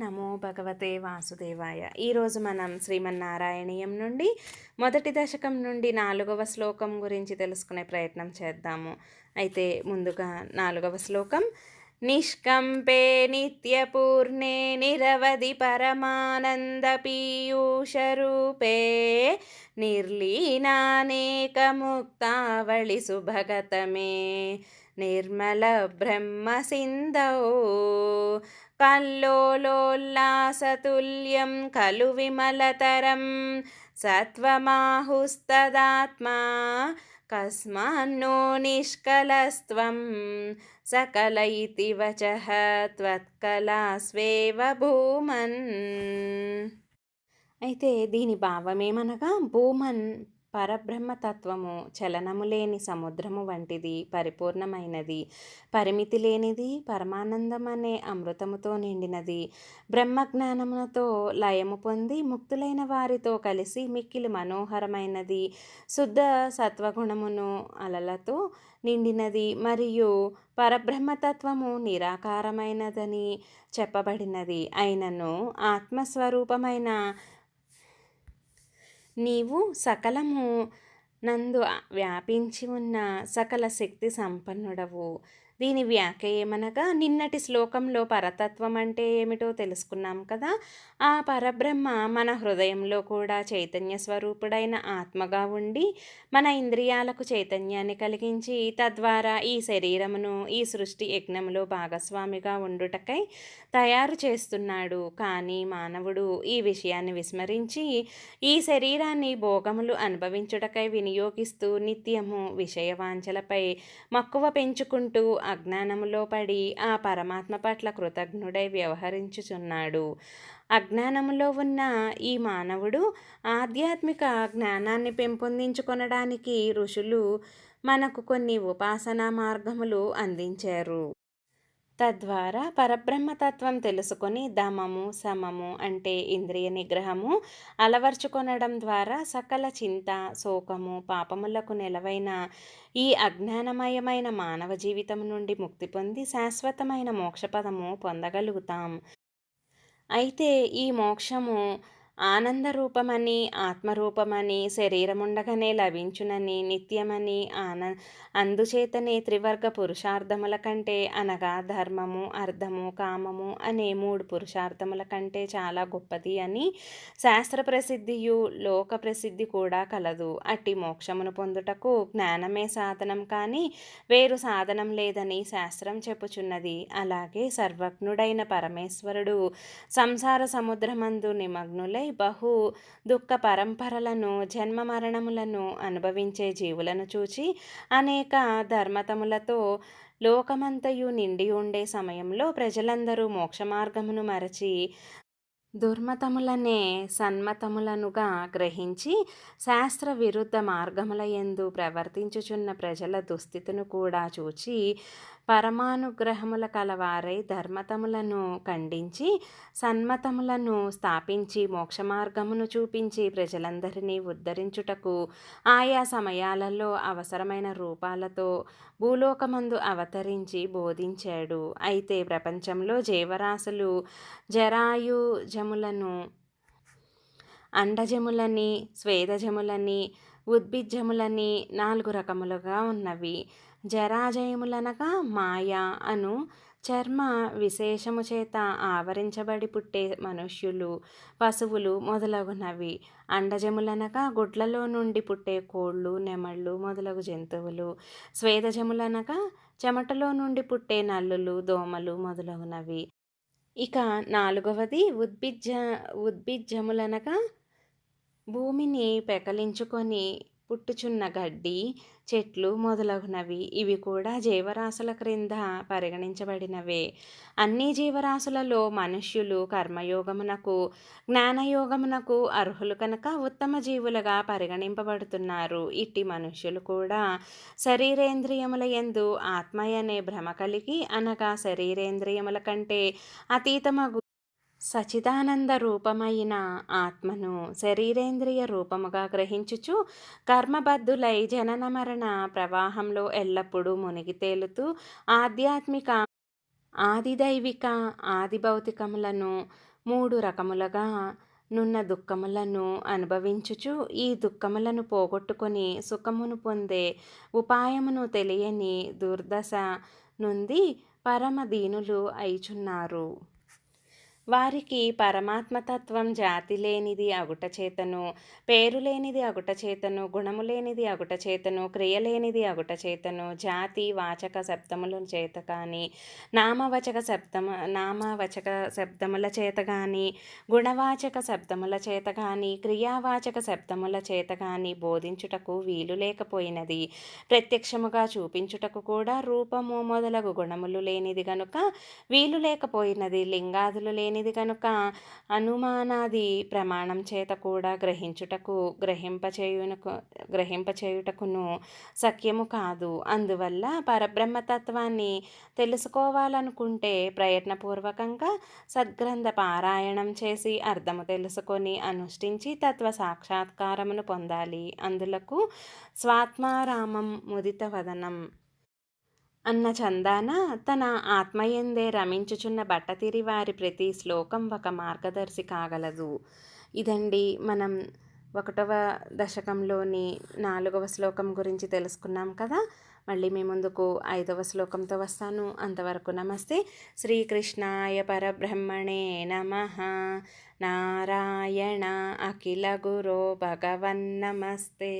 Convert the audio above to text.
నమో భగవతే వాసుదేవాయ. ఈరోజు మనం శ్రీమన్నారాయణీయం నుండి మొదటి దశకం నుండి నాలుగవ శ్లోకం గురించి తెలుసుకునే ప్రయత్నం చేద్దాము. అయితే ముందుగా నాలుగవ శ్లోకం. నిష్కంపే నిత్యపూర్ణే నిరవధి పరమానంద పీయూషరూపే నిర్లీనానేకముక్తావళి సుభగతమే. నిర్మల బ్రహ్మ సింధౌ కల్లోలోల్లాసతుల్యం ఖలు విమలతరం సత్వమాహుస్తదాత్మా. కస్మాన్నో నిష్కలస్త్వం సకల ఇతి వచః త్వత్కలాస్వేవ భూమన్. అయితే దీని భావమేమనగా భూమన్ పరబ్రహ్మతత్వము చలనము లేని సముద్రము వంటిది పరిపూర్ణమైనది పరిమితి లేనిది పరమానందం అనే అమృతముతో నిండినది. బ్రహ్మజ్ఞానముతో లయము పొంది ముక్తులైన వారితో కలిసి మిక్కిలి మనోహరమైనది. శుద్ధ సత్వగుణమును అలలతో నిండినది మరియు పరబ్రహ్మతత్వము నిరాకారమైనదని చెప్పబడినది. అయినను ఆత్మస్వరూపమైన నీవు సకలము నందు వ్యాపించి ఉన్న సకల శక్తి సంపన్నుడవు. దీని వ్యాఖ్య ఏమనగా నిన్నటి శ్లోకంలో పరతత్వం అంటే ఏమిటో తెలుసుకున్నాం కదా. ఆ పరబ్రహ్మ మన హృదయంలో కూడా చైతన్య స్వరూపుడైన ఆత్మగా ఉండి మన ఇంద్రియాలకు చైతన్యాన్ని కలిగించి తద్వారా ఈ శరీరమును ఈ సృష్టి యజ్ఞంలో భాగస్వామిగా ఉండుటకై తయారు చేస్తున్నాడు. కానీ మానవుడు ఈ విషయాన్ని విస్మరించి ఈ శరీరాన్ని భోగములు అనుభవించుటకై వినియోగిస్తూ నిత్యము విషయవాంఛలపై మక్కువ పెంచుకుంటూ అజ్ఞానములో పడి ఆ పరమాత్మ పట్ల కృతజ్ఞుడై వ్యవహరించుచున్నాడు. అజ్ఞానములో ఉన్న ఈ మానవుడు ఆధ్యాత్మిక జ్ఞానాన్ని పెంపొందించుకొనడానికి ఋషులు మనకు కొన్ని ఉపాసనా మార్గములు అందించారు. తద్వారా పరబ్రహ్మతత్వం తెలుసుకొని దమము సమము అంటే ఇంద్రియ నిగ్రహము అలవర్చుకొనడం ద్వారా సకల చింత శోకము పాపములకు నిలవైన ఈ అజ్ఞానమయమైన మానవ జీవితం నుండి ముక్తి పొంది శాశ్వతమైన మోక్షపదము పొందగలుగుతాం. అయితే ఈ మోక్షము ఆనందరూపమని ఆత్మరూపమని శరీరముండగానే లభించునని నిత్యమని ఆన అందుచేతనే త్రివర్గ పురుషార్థముల కంటే అనగా ధర్మము అర్థము కామము అనే మూడు పురుషార్థముల కంటే చాలా గొప్పది అని శాస్త్ర ప్రసిద్ధియు లోక ప్రసిద్ధి కూడా కలదు. అట్టి మోక్షమును పొందుటకు జ్ఞానమే సాధనం కానీ వేరు సాధనం లేదని శాస్త్రం చెప్పుచున్నది. అలాగే సర్వజ్ఞుడైన పరమేశ్వరుడు సంసార సముద్రమందు నిమగ్నులై బహు దుఃఖ పరంపరలను జన్మ మరణములను అనుభవించే జీవులను చూచి అనేక ధర్మతములతో లోకమంతయు నిండి ఉండే సమయంలో ప్రజలందరూ మోక్ష మార్గమును మరచి దుర్మతములనే సన్మతములనుగా గ్రహించి శాస్త్ర విరుద్ధ మార్గముల ఎందు ప్రవర్తించుచున్న ప్రజల దుస్థితిని కూడా చూచి పరమానుగ్రహముల కలవారై ధర్మతములను ఖండించి సన్మతములను స్థాపించి మోక్ష మార్గమును చూపించి ప్రజలందరినీ ఉద్ధరించుటకు ఆయా సమయాలలో అవసరమైన రూపాలతో భూలోకమందు అవతరించి బోధించాడు. అయితే ప్రపంచంలో జీవరాశులు జరాయుజములను అండజములని స్వేదజములని ఉద్భిజములని నాలుగు రకములుగా ఉన్నవి. జరాజయములనగా మాయ అను చర్మ విశేషము చేత ఆవరించబడి పుట్టే మనుష్యులు పశువులు మొదలగునవి. అండజములనగా గుడ్లలో నుండి పుట్టే కోళ్ళు నెమళ్ళు మొదలగు జంతువులు. స్వేదజములనగా చెమటలో నుండి పుట్టే నల్లులు దోమలు మొదలగునవి. ఇక నాలుగవది ఉద్భిజ ఉద్భిజములనగా భూమిని పెకలించుకొని పుట్టుచున్న గడ్డి చెట్లు మొదలగునవి. ఇవి కూడా జీవరాశుల క్రింద పరిగణించబడినవే. అన్ని జీవరాశులలో మనుష్యులు కర్మయోగమునకు జ్ఞానయోగమునకు అర్హులు కనుక ఉత్తమ జీవులుగా పరిగణింపబడుతున్నారు. ఇట్టి మనుష్యులు కూడా శరీరేంద్రియముల ఎందు ఆత్మయనే భ్రమ కలిగి అనగా శరీరేంద్రియముల కంటే అతీతమగు సచిదానంద రూపమైన ఆత్మను శరీరేంద్రియ రూపముగా గ్రహించుచు కర్మబద్ధులై జనన మరణ ప్రవాహంలో ఎల్లప్పుడూ మునిగి తేలుతూ ఆధ్యాత్మిక ఆదిదైవిక ఆదిభౌతికములను మూడు రకములుగా నున్న దుఃఖములను అనుభవించుచు ఈ దుఃఖములను పోగొట్టుకొని సుఖమును పొందే ఉపాయమును తెలియని దుర్దశ నుండి పరమ దీనులు అయిచున్నారు. వారికి పరమాత్మతత్వం జాతి లేనిది అగుట చేతను పేరు లేనిది అగుట చేతను గుణము లేనిది అగుట చేతను క్రియ లేనిది అగుట చేతను జాతి వాచక శబ్దముల చేత కానీ నామవచక శబ్దమ నామవచక శబ్దముల చేత కానీ గుణవాచక శబ్దముల చేత కానీ క్రియావాచక శబ్దముల చేత కానీ బోధించుటకు వీలు లేకపోయినది. ప్రత్యక్షముగా చూపించుటకు కూడా రూపము మొదలగు గుణములు లేనిది గనుక వీలు లేకపోయినది. లింగాదులు లేని లేనిది కనుక అనుమానాది ప్రమాణం చేత కూడా గ్రహించుటకు గ్రహింపచేయునకు గ్రహింపచేయుటకును సఖ్యము కాదు. అందువల్ల పరబ్రహ్మతత్వాన్ని తెలుసుకోవాలనుకుంటే ప్రయత్నపూర్వకంగా సద్గ్రంథ పారాయణం చేసి అర్థము తెలుసుకొని అనుష్ఠించి తత్వ సాక్షాత్కారమును పొందాలి. అందులకు స్వాత్మారామం ముదిత వదనం. అన్న చందాన తన ఆత్మయందే రమించుచున్న బట్టతిరి వారి ప్రతి శ్లోకం ఒక మార్గదర్శి కాగలదు. ఇదండి మనం ఒకటవ దశకంలోని నాలుగవ శ్లోకం గురించి తెలుసుకున్నాం కదా? మళ్ళీ మీ ముందుకు ఐదవ శ్లోకంతో వస్తాను. అంతవరకు నమస్తే. శ్రీకృష్ణాయ పరబ్రహ్మణే నమ. నారాయణ అఖిల గురో భగవన్నమస్తే